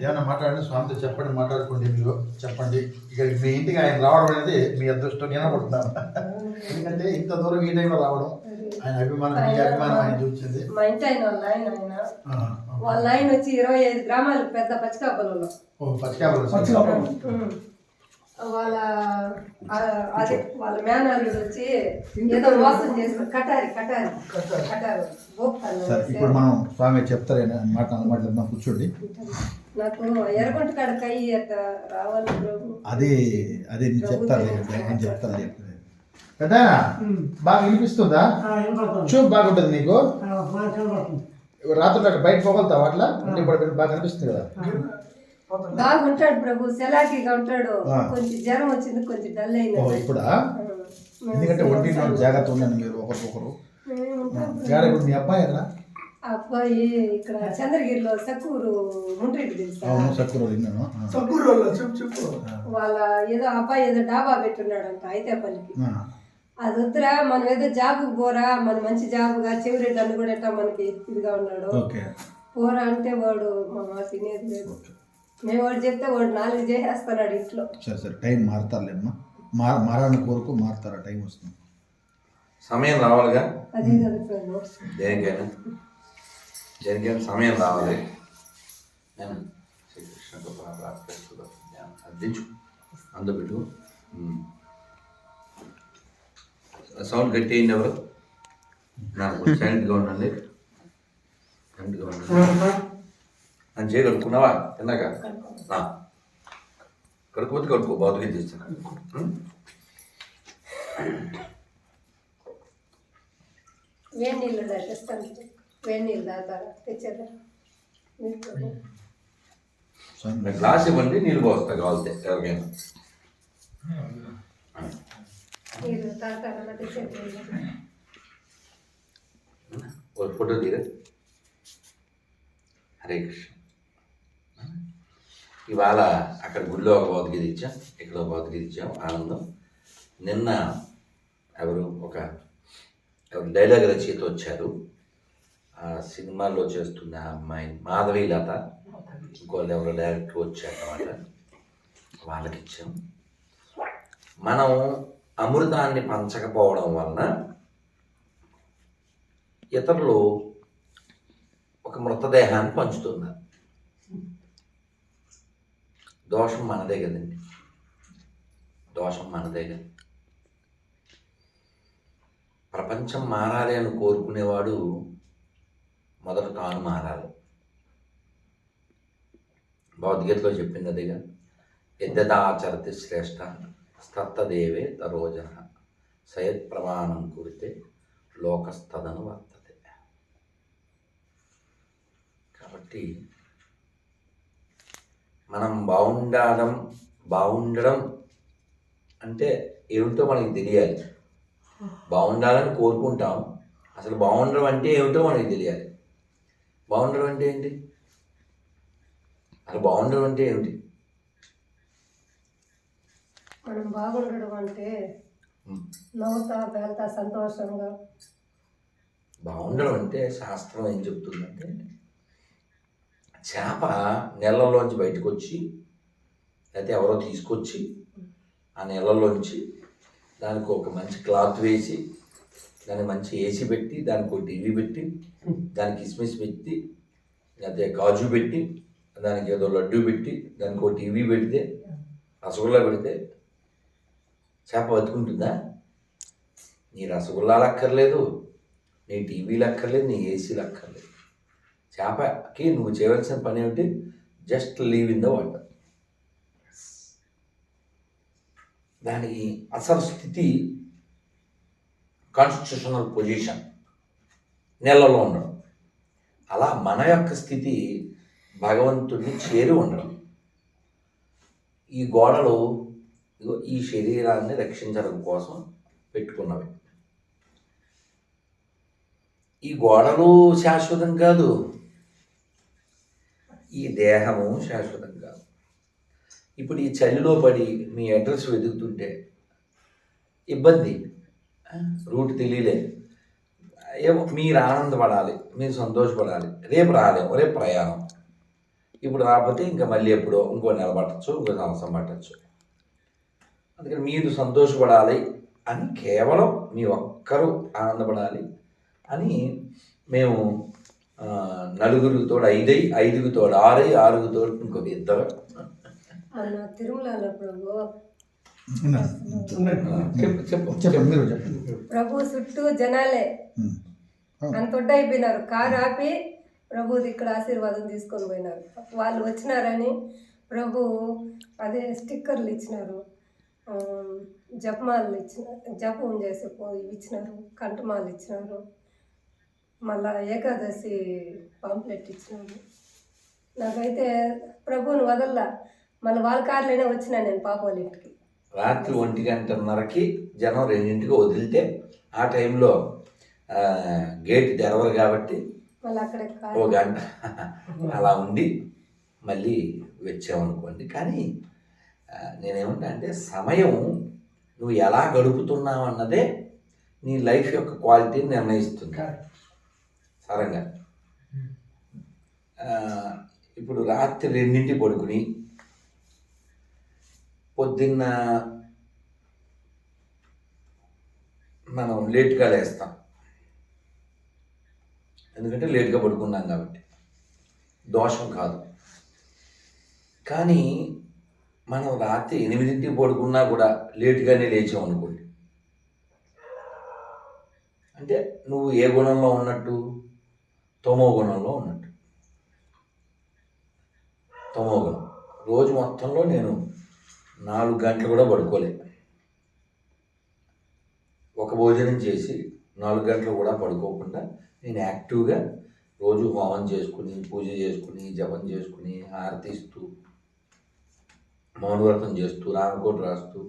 ఏమైనా మాట్లాడండి? స్వామితో చెప్పండి మాట్లాడుకోండి మీరు చెప్పండి. ఇక మీ ఇంటికి ఆయన రావడం అనేది మీ అదృష్టం నేను అనుకుంటున్నాను. ఎందుకంటే ఇంత దూరం ఈ టైంలో రావడం ఆయన అభిమానం మీ అభిమానం ఆయన చూపించింది. మా ఇంటి ఆయన వాళ్ళ ఆయన ఆయన. ఆ, ఆ. వాళ్ళ ఆయన వచ్చి ఇరవై ఐదు గ్రామాలు పెద్ద పచ్చికాపలలో ఓ పచ్చికాపలు పచ్చికాపలు. వాళ్ళ అదే వాళ్ళ మేనల్లుడు వచ్చి ఏదో మోసం చేసిన కటారి కటారి కటారు. సరే ఇప్పుడు మనం స్వామి చెప్తారు మాట మాట్లాడుతున్నాం కూర్చోండి. నాకు ఎర్రగొంట కాడ కై రావాలి అది అది నేను చెప్తాను నేను చెప్తాను కదా బాగా వినిపిస్తుందా? చూపు బాగుంటుంది నీకు? రాత్రి బయట పోగలుగుతావు అట్లా? అంటే ఇప్పుడు బాగా కనిపిస్తుంది కదా. బాగుంటాడు ప్రభు సెలాకిగా ఉంటాడు. కొంచెం జ్వరం వచ్చింది కొంచెం డల్ ఓ అయినది ఇప్పుడా? ఎందుకంటే నాడు జాగ్రత్త ఉండండి మీరు ఒకరికొకరు. ఇప్పుడు మీ అబ్బాయి ఎక్కడ? అబ్బాయి ఇక్కడ చంద్రగిరిలో సక్కూరు తెలుసా? అవును సక్కురు వాళ్ళ ఏదో అబ్బాయి ఏదో డాబా పెట్టున్నాడంట అయితేపల్లికి ఆ. అది వద్దురా మనం ఏదో జాబుకి పోరా మన మంచి జాబుగా చెవిరెడ్డి అన్న కూడా మనకి ఇదిగా ఉన్నాడు. పోరా అంటే వాడు మా తినేది లేదు. మేము వాడు చెప్తే వాడు నాలుగు చేసేస్తున్నాడు ఇంట్లో. సరే సరే టైం మారుతారులేమ్మా మార మారాలని కోరుకు మారుతారా టైం వస్తుంది. సమయం రావాలిగా? అదే కదా దేనికైనా. దేనికైనా సమయం రావాలి. నేను శ్రీకృష్ణ అద్దించు అందుబిట్టు సౌండ్ గట్టి అయింది ఎవరు? నాకు సైలెంట్గా ఉండండి. సైలెంట్గా ఉండండి. నన్ను చేయి కడుక్కున్నావా తిన్నాక నా కడుక్కోతే కడుక్కో బాతుగా చేస్తాను వేడి నీళ్ళు తెస్తాను వేడి నీళ్ళు తాగుతారా తెచ్చారా మీరు ప్రభు. స్వామి గ్లాస్ ఇవ్వండి నీళ్ళు పోస్తా కావాలితే ఎవరికైనా మీరు తాగుతారా తెచ్చారు ఒక ఫోటో తీరా హరే కృష్ణ ఇవాళ అక్కడ గుడిలో ఒక భౌతికత ఇచ్చాం ఇక్కడ ఒక భౌతికత ఇచ్చాం ఆనందం. నిన్న ఎవరు ఒక ఎవరు డైలాగ్ రచయిత వచ్చారు. ఆ సినిమాల్లో చేస్తున్న ఆ అమ్మాయి మాధవి లత ఇంకోళ్ళు ఎవరో డైరెక్టర్ వచ్చారన్నమాట. వాళ్ళకి ఇచ్చాం. మనం అమృతాన్ని పంచకపోవడం వలన ఇతరులు ఒక మృతదేహాన్ని పంచుతున్నారు. దోషం మనదే కదండి దోషం మనదే కదా ప్రపంచం మారాలి అని కోరుకునేవాడు మొదట తాను మారాలి భగవద్గీతలో చెప్పింది అదిగా యద్యదాచరతి శ్రేష్ట స్తత్తదేవే తరోజన సయత్ ప్రమాణం కురితే లోకస్తదను వర్తతే కాబట్టి మనం బాగుండడం బాగుండడం అంటే ఏమిటో మనకి తెలియాలి. బాగుండాలని కోరుకుంటాం. అసలు బాగుండడం అంటే ఏమిటో మనకి తెలియాలి. బాగుండడం అంటే ఏంటి? అసలు బాగుండడం అంటే ఏమిటి? మనం బాగుండడం అంటే నవ్వుతా వెళ్తా సంతోషంగా బాగుండడం అంటే శాస్త్రం ఏం చెప్తుందంటే చేప నీళ్ళలోంచి బయటకు వచ్చి లేకపోతే ఎవరో తీసుకొచ్చి ఆ నీళ్ళలోంచి దానికి ఒక మంచి క్లాత్ వేసి దాన్ని మంచి ఏసీ పెట్టి దానికి ఒక టీవీ పెట్టి దానికి కిస్మిస్ పెట్టి లేకపోతే కాజు పెట్టి దానికి ఏదో లడ్డు పెట్టి దానికి ఒక టీవీ పెడితే రసగుల్లా పెడితే చేప బతుకుంటుందా? నీ రసగుల్లా అక్కర్లేదు నీ టీవీలు అక్కర్లేదు నీ ఏసీలు అక్కర్లేదు చేపకి నువ్వు చేయవలసిన పని ఏమిటి? Just leave in the water దాని అసలు స్థితి కాన్స్టిట్యూషనల్ పొజిషన్ నెలలో ఉండడం. అలా మన యొక్క స్థితి భగవంతుడిని చేరి ఉండడం. ఈ గోడలు ఈ శరీరాన్ని రక్షించడం కోసం పెట్టుకున్నవి. ఈ గోడలు శాశ్వతం కాదు. ఈ దేహము శాశ్వతం కాదు. ఇప్పుడు ఈ చలిలో పడి మీ అడ్రస్ వెతుకుతుంటే ఇబ్బంది. రూట్ తెలియలేదు ఏమో మీరు ఆనందపడాలి మీరు సంతోషపడాలి. రేపు రాలేము రేపు ప్రయాణం. ఇప్పుడు రాకపోతే ఇంకా మళ్ళీ ఎప్పుడో ఇంకో నెల పట్టచ్చు ఇంకో సంవత్సరం పట్టచ్చు. అందుకని మీరు సంతోషపడాలి అని కేవలం మీ ఒక్కరూ ఆనందపడాలి అని మేము నలుగురు తోడు ఐదై ఐదుగు తోడు ఆరై ఆరుగురు తోడు ఇంకొక ఇద్దరు. తిరుమలలో ప్రభు. ప్రభు చుట్టూ జనాలే. అంత అయిపోయినారు కారు ఆపి ప్రభుది ఇక్కడ ఆశీర్వాదం తీసుకొని పోయినారు. వాళ్ళు వచ్చినారని ప్రభు అదే స్టిక్కర్లు ఇచ్చినారు. జపమాలు ఇచ్చిన జపం చేసే పో- ఇవి ఇచ్చినారు. కంఠమాలు ఇచ్చినారు. మళ్ళా ఏకాదశి పాంప్లెట్ ఇచ్చినారు నాకైతే ప్రభువుని వదల్లా. మళ్ళీ వాళ్ళ కార్లోనే వచ్చినా నేను పాప వాళ్ళ ఇంటికి. రాత్రి ఒంటి గంటన్నరకి జనం రెండింటికి వదిలితే ఆ టైంలో గేట్ తెరవరు కాబట్టి మళ్ళీ అక్కడే ఓ గంట అలా ఉండి మళ్ళీ వచ్చామనుకోండి కానీ నేనేమంటా అంటే సమయం నువ్వు ఎలా గడుపుతున్నావు అన్నదే నీ లైఫ్ యొక్క క్వాలిటీని నిర్ణయిస్తుంది. సరంగా ఇప్పుడు రాత్రి రెండింటి పడుకుని పొద్దున్న మనం లేట్గా లేస్తాం. ఎందుకంటే లేట్గా పడుకున్నాం కాబట్టి. దోషం కాదు. కానీ మనం రాత్రి ఎనిమిదింటికి పడుకున్నా కూడా లేట్గానే లేచాం అనుకోండి. అంటే నువ్వు ఏ గుణంలో ఉన్నట్టు? తమో గుణంలో ఉన్నట్టు. తమో గుణం రోజు మొత్తంలో నేను నాలుగు గంటలు కూడా పడుకోలే. ఒక భోజనం చేసి నాలుగు గంటలు కూడా పడుకోకుండా నేను యాక్టివ్గా రోజు హోమం చేసుకుని పూజ చేసుకుని జపం చేసుకుని హారతిస్తూ మౌనవ్రతం చేస్తూ రామకోట రాస్తూ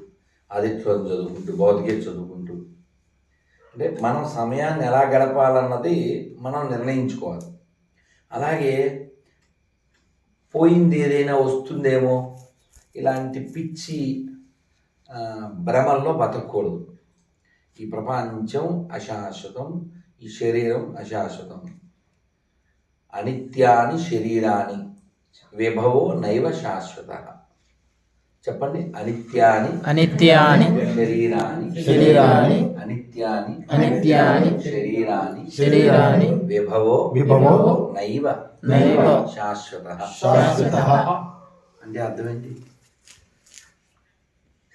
ఆదిత్యం చదువుకుంటూ భౌతికత చదువుకుంటూ అంటే మనం సమయాన్ని ఎలా గడపాలన్నది మనం నిర్ణయించుకోవాలి. అలాగే పోయింది ఏదైనా వస్తుందేమో ఇలాంటి పిచ్చి భ్రమల్లో బతకూడదు ఈ ప్రపంచం అశాశ్వతం ఈ శరీరం అశాశ్వతం. అనిత్యాని శరీరాని విభవో నైవ శాశ్వత. చెప్పండి. అనిత్యాని. అనిత్యాని. శరీరాని. శరీరాని. అనిత్యాని. అనిత్యాని. శరీరాని. శరీరాని. విభవో. విభవో. నైవ. నైవ. శాశ్వత. శాశ్వత. అంటే అర్థం ఏంటి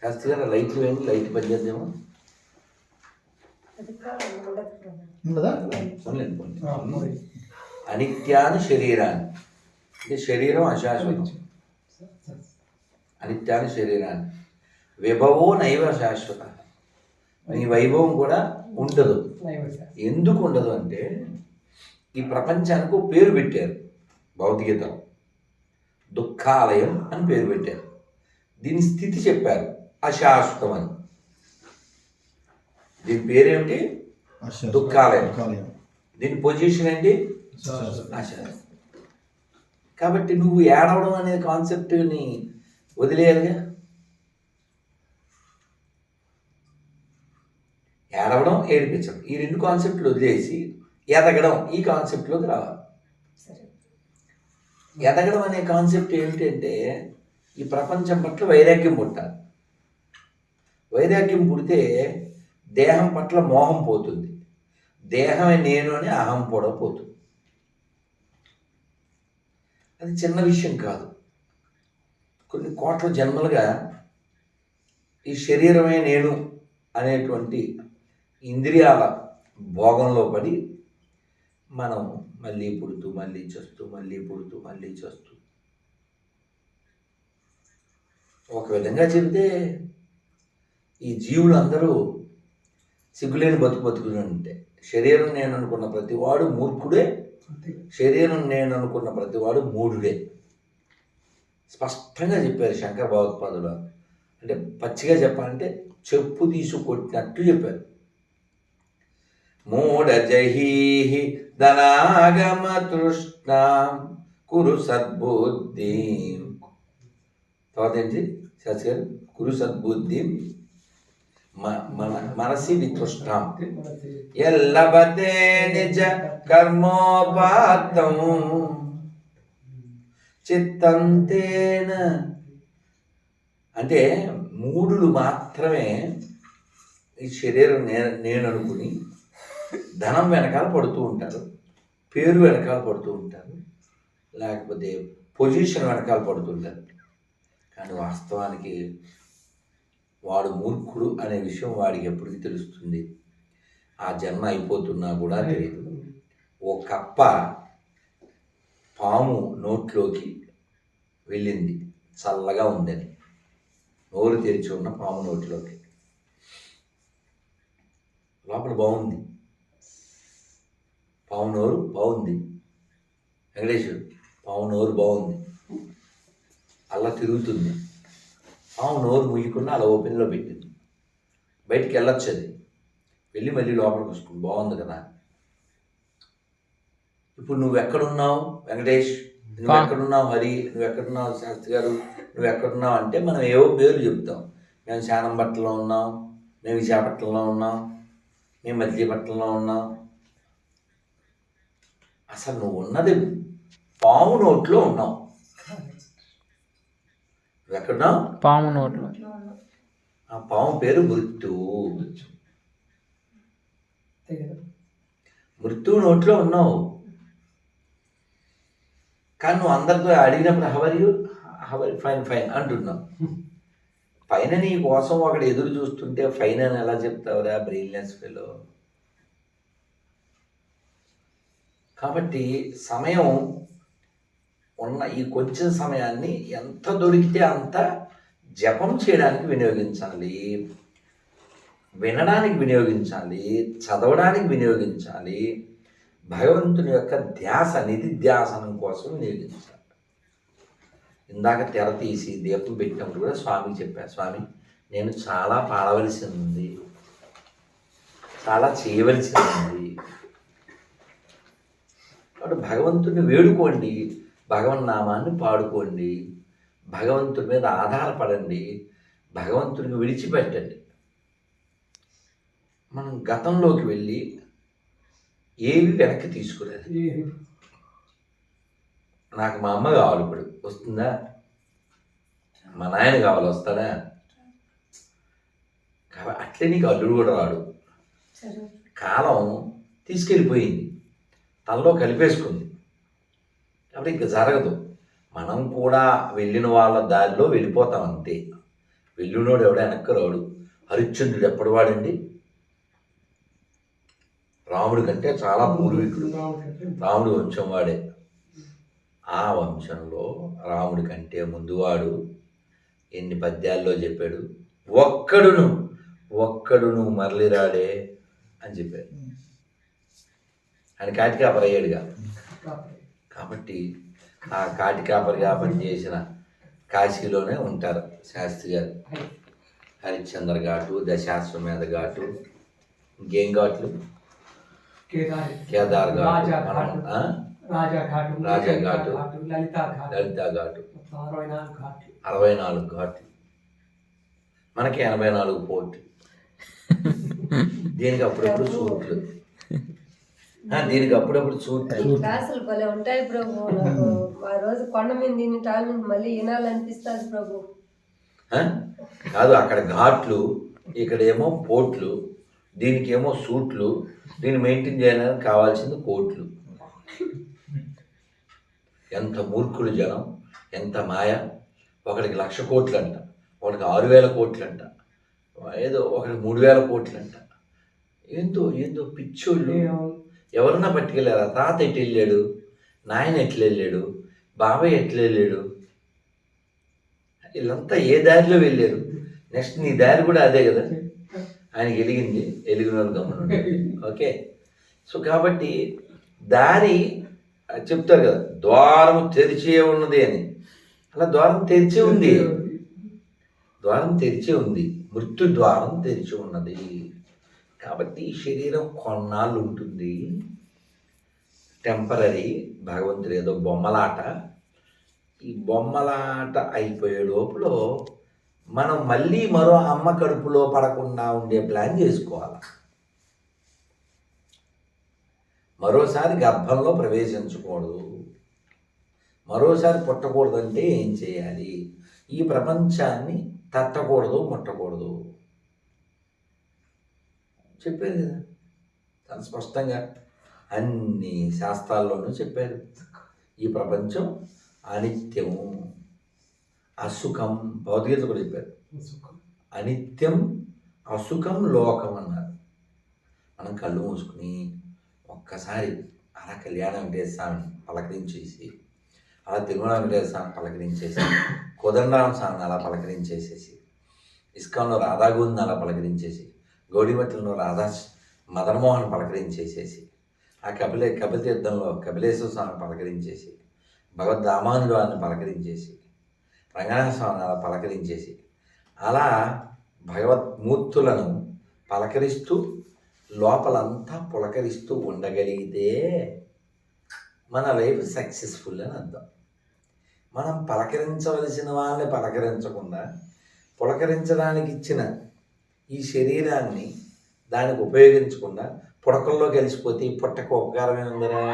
శాస్త్రి గారు లైట్లు వేయండి. లైట్ పనిచేద్దామో. అనిత్యాని శరీరాన్ని అంటే శరీరం అశాశ్వతం. అనిత్యాని శరీరాన్ని. విభవో నైవ శాశ్వత. నీ వైభవం కూడా ఉండదు. ఎందుకు ఉండదు అంటే ఈ ప్రపంచానికి పేరు పెట్టారు భౌతికతలో. దుఃఖాలయం అని పేరు పెట్టారు. దీని స్థితి చెప్పారు అశాశ్వతం అని దీని పేరేమిటి? దుఃఖాలయం. దుఃఖాలయం. దీని పొజిషన్ ఏంటి? అశాశ్వతం. కాబట్టి నువ్వు ఏడవడం అనే కాన్సెప్ట్ని వదిలేయాలిగా? ఏడవడం ఏడిపించడం. ఈ రెండు కాన్సెప్ట్లు వదిలేసి ఎదగడం ఈ కాన్సెప్ట్లోకి రావాలి. సరే. ఎదగడం అనే కాన్సెప్ట్ ఏమిటంటే ఈ ప్రపంచం పట్ల వైరాగ్యం పుట్టాలి. వైరాగ్యం పుడితే దేహం పట్ల మోహం పోతుంది. దేహమే నేను అని అహం కూడా పోతుంది. అది చిన్న విషయం కాదు. కొన్ని కోట్ల జన్మలుగా ఈ శరీరమే నేను అనేటువంటి ఇంద్రియాల భోగంలో పడి మనం మళ్ళీ పుడుతూ మళ్ళీ చేస్తూ మళ్ళీ పుడుతూ మళ్ళీ చేస్తూ. ఒక విధంగా చెబితే ఈ జీవులు అందరూ సిగ్గులేని బతుకు బతుకులు ఉంటే శరీరం నేను అనుకున్న ప్రతివాడు మూర్ఖుడే శరీరం నేను అనుకున్న ప్రతివాడు మూఢుడే. స్పష్టంగా చెప్పారు శంకర భగవత్పాదులు అంటే పచ్చిగా చెప్పాలంటే చెప్పు తీసు కొట్టినట్టు చెప్పారు. మూఢ జహీహి ధనాగమ తృష్ణాం కురు సద్బుద్ధి. తర్వాత ఏంటి? శాస్త్రి గారు కురు సద్బుద్ధి. మన మనసి వితృష్టాం ఎల్లబతే నిజ కర్మోపాతం. చిత్తంతేన. అంటే మూడులు మాత్రమే ఈ శరీరం నేను నేను అనుకుని ధనం వెనకాల పడుతూ ఉంటారు పేరు వెనకాల పడుతూ ఉంటారు లేకపోతే పొజిషన్ వెనకాల పడుతుంటారు కానీ వాస్తవానికి వాడు మూర్ఖుడు అనే విషయం వాడికి ఎప్పటికి తెలుస్తుంది. ఆ జన్మ అయిపోతున్నా కూడా తెలియదు. ఓ కప్ప పాము నోట్లోకి వెళ్ళింది. చల్లగా ఉందని. నోరు తెరిచి ఉన్న పాము నోట్లోకి. లోపల బాగుంది పాము నోరు బాగుంది వెంకటేశ్వరు పాము నోరు బాగుంది అలా తిరుగుతుంది. పాము నోరు ముయ్యకుండా అలా ఓపెన్లో పెట్టింది. బయటికి వెళ్ళొచ్చు అది వెళ్ళి మళ్ళీ లోపలికి వస్తుంది. బాగుంది కదా. ఇప్పుడు నువ్వు ఎక్కడున్నావు వెంకటేష్? నువ్వు ఎక్కడున్నావు హరి? నువ్వు ఎక్కడున్నావు శాస్త్రి గారు? నువ్వు ఎక్కడున్నావు అంటే మనం ఏవో పేర్లు చెప్తాం. మేము శానంపట్నంలో ఉన్నాం మేము విశాఖపట్నంలో ఉన్నాం మేము మచిలీపట్నంలో ఉన్నాం. అసలు నువ్వు ఉన్నది పాము నోట్లో ఉన్నావు. నువ్వు ఎక్కడున్నావు పాము నోట్లో. ఆ పాము పేరు మృత్యు మృత్యువు నోట్లో ఉన్నావు. కానీ నువ్వు అందరితో అడిగినప్పుడు హవరియు హవరి ఫైన్ ఫైన్ అంటున్నావు. పైన నీ కోసం ఒకడు ఎదురు చూస్తుంటే ఫైన్ అని ఎలా చెప్తావురా బ్రెయిన్లెస్ ఫెలో కాబట్టి సమయం ఉన్న ఈ కొంచెం సమయాన్ని ఎంత దొరికితే అంత జపం చేయడానికి వినియోగించాలి. వినడానికి వినియోగించాలి. చదవడానికి వినియోగించాలి. భగవంతుని యొక్క ధ్యాస నిధిధ్యాసనం కోసం వినియోగించాలి ఇందాక తెర తీసి దీపం పెట్టినప్పుడు కూడా స్వామికి చెప్పాను స్వామి నేను చాలా పాడవలసి ఉంది చాలా చేయవలసి ఉంది కాబట్టి భగవంతుని వేడుకోండి భగవన్ నామాన్ని పాడుకోండి భగవంతుడి మీద ఆధారపడండి భగవంతుడిని విడిచిపెట్టండి. మనం గతంలోకి వెళ్ళి ఏవి వెనక్కి తీసుకురాదు. నాకు మా అమ్మ కావాలి ఇప్పుడు. వస్తుందా? మా నాయన కావాలి? వస్తాడా? కాబట్టి అట్లే నీకు అల్లుడు కూడా రాడు. కాలం తీసుకెళ్ళిపోయింది. తనలో కలిపేసుకుంది. కాబట్టి ఇంక జరగదు. మనం కూడా వెళ్ళిన వాళ్ళ దారిలో వెళ్ళిపోతాం అంతే. వెళ్ళినోడు ఎవడ వెనక్కి రాడు. హరిశ్చంద్రుడు ఎప్పటి వాడండి రాముడి కంటే చాలా పూర్వీకుడు. రాముడి వంశం వాడే ఆ వంశంలో రాముడి కంటే ముందువాడు. ఎన్ని పద్యాల్లో చెప్పాడు? ఒక్కడును ఒక్కడును మరలిరాడే అని చెప్పాడు. ఆయన కాటికాపరి అయ్యాడుగా కాబట్టి ఆ కాటికాపరిగా పనిచేసిన కాశీలోనే ఉంటారు శాస్త్రి గారు. హరిశ్చంద్ర ఘాటు దశాశ్వమేధ ఘాటు ఇంకేం ఘాట్లు? కేదార్ ఘాటు లలిత ఘాటు లలిత ఘాటు మొత్తం అరవై నాలుగు ఘాట్లు. మనకి ఎనభై నాలుగు పోర్టు దీనికి అప్పుడప్పుడు సూట్లు. ఆ, దీనికి అప్పుడప్పుడు సూట్లు. క్లాసులు భలే ఉంటాయి ప్రభు. నాకు ఆ రోజు కొండ మీద దీని టాల్ మీద మళ్ళీ వినాలనిపిస్తుంది ప్రభు. ఆ? కాదు అక్కడ ఘాట్లు ఇక్కడ ఏమో పోట్లు. దీనికి ఏమో సూట్లు దీన్ని మెయింటైన్ చేయడానికి కావాల్సింది కోట్లు. ఎంత మూర్ఖులు జనం ఎంత మాయ. ఒకడికి లక్ష కోట్లు అంట ఒకడికి ఆరు వేల కోట్లు అంట ఏదో ఒకడికి మూడు వేల కోట్లు అంట ఏందో ఏందో పిచ్చోళ్ళు. ఎవరన్నా పట్టుకెళ్ళారా? తాత ఎటు వెళ్ళాడు? నాయన ఎట్లు వెళ్ళాడు? బాబాయ్ ఎట్లు వెళ్ళాడు? వీళ్ళంతా ఏ దారిలో వెళ్ళారు? నెక్స్ట్ నీ దారి కూడా అదే కదా. ఆయనకి వెలిగింది వెలిగిన వాళ్ళు గమనం ఓకే? సో కాబట్టి దారి అది చెప్తారు కదా ద్వారం తెరిచే ఉన్నది అని. అలా ద్వారం తెరిచే ఉంది. ద్వారం తెరిచే ఉంది. మృత్యు ద్వారం తెరిచి ఉన్నది. కాబట్టి ఈ శరీరం కొన్నాళ్ళు ఉంటుంది. టెంపరీ భగవంతుడు ఏదో బొమ్మలాట. ఈ బొమ్మలాట అయిపోయే లోపల మనం మళ్ళీ మరో అమ్మ కడుపులో పడకుండా ఉండే ప్లాన్ చేసుకోవాలి? మరోసారి గర్భంలో ప్రవేశించకూడదు. మరోసారి పుట్టకూడదంటే ఏం చేయాలి? ఈ ప్రపంచాన్ని తట్టకూడదు ముట్టకూడదు. చెప్పారు కదా? చాలా స్పష్టంగా అన్ని శాస్త్రాల్లోనూ చెప్పారు. ఈ ప్రపంచం అనిత్యము. అసుఖం భౌతికత కూడా చెప్పారు. అనిత్యం అసుఖం లోకం అన్నారు. మనం కళ్ళు మూసుకుని ఒక్కసారి అలా కళ్యాణ వెంకటేశ్వర స్వామిని పలకరించేసి అలా తిరుమల వెంకటేశ్వర స్వామిని పలకరించేసి కోదండరామ స్వామిని అలా పలకరించేసేసి ఇస్కాన్లో రాధాగోవిందని అలా పలకరించేసి గౌడిమట్టిలో రాధా మదన్మోహన్ పలకరించేసేసి ఆ కపిలే కపిల తీర్థంలో కపిలేశ్వర స్వామిని పలకరించేసి భగవద్ వారిని పలకరించేసి రంగనాథ స్వామిని అలా పలకరించేసి అలా భగవద్మూర్తులను పలకరిస్తూ లోపలంతా పులకరిస్తూ ఉండగలిగితే మన లైఫ్ సక్సెస్ఫుల్ అని అర్థం. మనం పలకరించవలసిన వాళ్ళని పలకరించకుండా పులకరించడానికి ఇచ్చిన ఈ శరీరాన్ని దానికి ఉపయోగించకుండా పుడకల్లో కలిసిపోతే పుట్టకు ఉపకారం ఏముందిరా?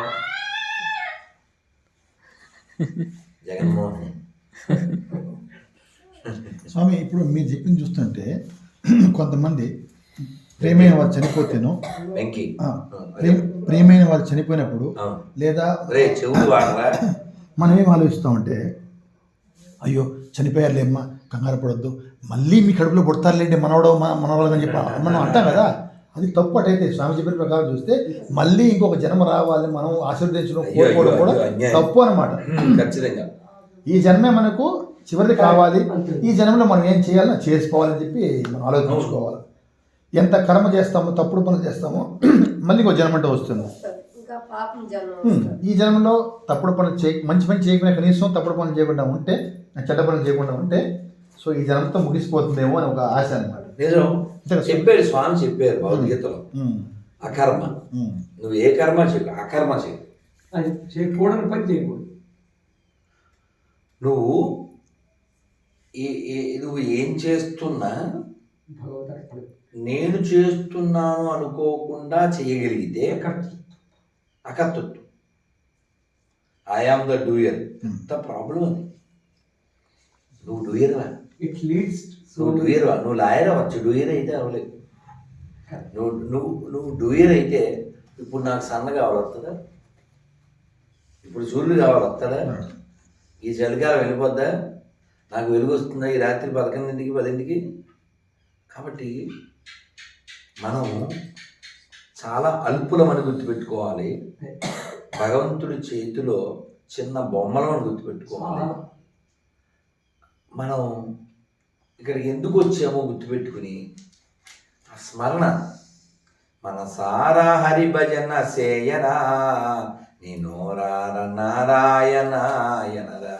జగన్మోహన్ స్వామి ఇప్పుడు మీరు చెప్పింది చూస్తుంటే కొంతమంది ప్రేమైన వాళ్ళు చనిపోతేనో వెంకీ. ప్రేమైన వాళ్ళు చనిపోయినప్పుడు. లేదా మనం ఏం ఆలోచిస్తామంటే అయ్యో చనిపోయారులేమ్మా కంగారు పడొద్దు మళ్ళీ మీ కడుపులో పుడతారులేండి మనవడో మన మనవడం అని చెప్పి మనం అంటాం కదా. అది తప్పు అటైతే స్వామి చెప్పిన ప్రకారం చూస్తే మళ్ళీ ఇంకొక జన్మ రావాలి మనం ఆశీర్వదించడం కోరుకోవడం కూడా. తప్పు అనమాట ఖచ్చితంగా. ఈ జన్మే మనకు చివరిది కావాలి. ఈ జన్మలో మనం ఏం చేయాలో చేసుకోవాలని చెప్పి మనం ఆలోచించుకోవాలి. ఎంత కర్మ చేస్తామో తప్పుడు పనులు చేస్తామో మళ్ళీ ఇంకో జన్మ అంటే వస్తుంది. ఇంకా పాపం జన్మ హ్మ్. వస్తుంది. ఈ జన్మలో తప్పుడు పనులు చేయ మంచి పని చేయకుండా కనీసం తప్పుడు పనులు చేయకుండా ఉంటే చెడ్డ పనులు చేయకుండా ఉంటే సో ఈ జన్మతో ముగిసిపోతుందేమో అని ఒక ఆశ అనమాట నిజం. చెప్పాడు స్వామి చెప్పారు భగవద్గీతలో. అకర్మ నువ్వు ఏ కర్మ చేయకు అకర్మ చేయి అది చేయకూడని పని చేయకూడదు. నువ్వు నువ్వు ఏం చేస్తున్నా నేను చేస్తున్నాను అనుకోకుండా చేయగలిగితే అకర్తృత్వం. ఐ ఆమ్ ద డూయర్ ఎంత ప్రాబ్లం అది. నువ్వు డూయర్ ఇట్ లీడ్స్ నువ్వు డూయర్ నువ్వు లాయర్ అవ్వచ్చు. డూయర్ అయితే అవ్వలేదు నువ్వు నువ్వు నువ్వు డూయర్ అయితే ఇప్పుడు నాకు సన్న కావాలి వస్తుందా ఇప్పుడు సూర్యుడు కావాలి వస్తాడా ఈ చలికాలం వెళ్ళిపోద్దా? నాకు వెలుగు వస్తుందా ఈ రాత్రి పదకొండింటికి పదింటికి? కాబట్టి మనం చాలా అల్పులమని గుర్తుపెట్టుకోవాలి. భగవంతుడి చేతిలో చిన్న బొమ్మలను గుర్తుపెట్టుకోవాలి. మనం ఇక్కడికి ఎందుకు వచ్చామో గుర్తుపెట్టుకుని ఆ స్మరణ మన సారా హరిభజన సేయరా నీ నోరార నారాయణాయనరా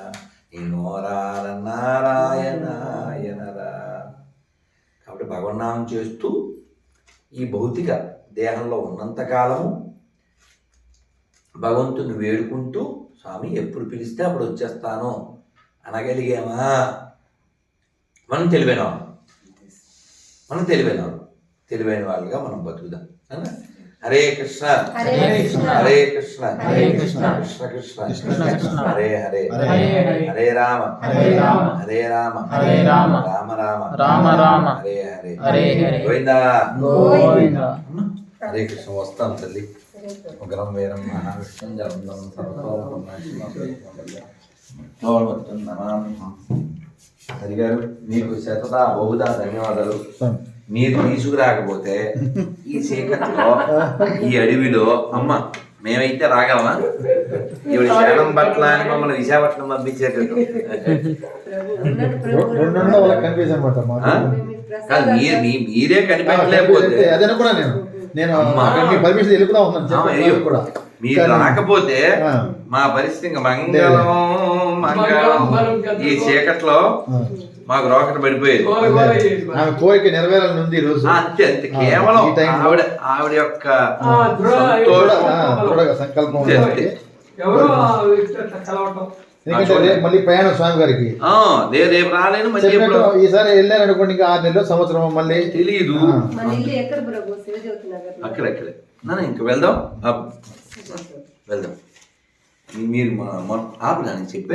నీ నోరార నారాయణాయనరా కాబట్టి భగవన్నామం చేస్తూ ఈ భౌతిక దేహంలో ఉన్నంతకాలము భగవంతుని వేడుకుంటూ స్వామి ఎప్పుడు పిలిస్తే అప్పుడు వచ్చేస్తాను. అనగలిగామా? మనం తెలివైన మనం తెలివైన తెలివైన వాళ్ళుగా మనం బతుకుదాం. హరే కృష్ణ. హరే కృష్ణ. హరే కృష్ణ. హరే కృష్ణ. కృష్ణ. కృష్ణ కృష్ణ. కృష్ణ. హరే హరే. హరే హరే హరే. హరే. రామ. హరే రామ. హరే రామ. హరే రామ. రామ రామ. రామ రామ. హరే హరే. హరే హరే. గోవిందా. గోవింద. హరే కృష్ణ. వస్తాను తల్లి. ఉగ్రం వీరం మహావిష్ణుం జలందం హరి గారు మీకు శతదా బహుదా ధన్యవాదాలు. మీరు తీసుకురాకపోతే ఈ చీకట్లో ఈ అడవిలో అమ్మ మేమైతే రాగలమా? ఇవి శరణం పట్ల అని మమ్మల్ని విశాఖపట్నం పంపించేటట్టు? కాదు మీరు మీ- మీరే కనిపెట్టలేకపోతే అదే అనుకున్నా నేను. నేను పర్మిషన్ ఉన్నాను. కూడా. మీరు రాకపోతే. మా పరిస్థితి ఇంకా మంగళం మంగళం. ఈ చీకట్లో. మాకు రోకట పడిపోయేది. ఆమె కోరిక నెరవేరాలని ఉంది ఈ రోజు. ఆ, అంతే. అంతే కేవలం ఆవిడ ఆవిడ యొక్క సంకల్పం. ఎందుకంటే రేపు మళ్ళీ ప్రయాణం స్వామి గారికి. రేపు రాలేను ఈసారి వెళ్ళాను అనుకోండి ఇంకా ఆరు నెలలు సంవత్సరం మళ్ళీ. తెలియదు నగర్ అక్కడక్కడే నాన్న ఇంక వెళ్దాం. వెళ్దాం. మీరు ఆపడానికి చెప్పాను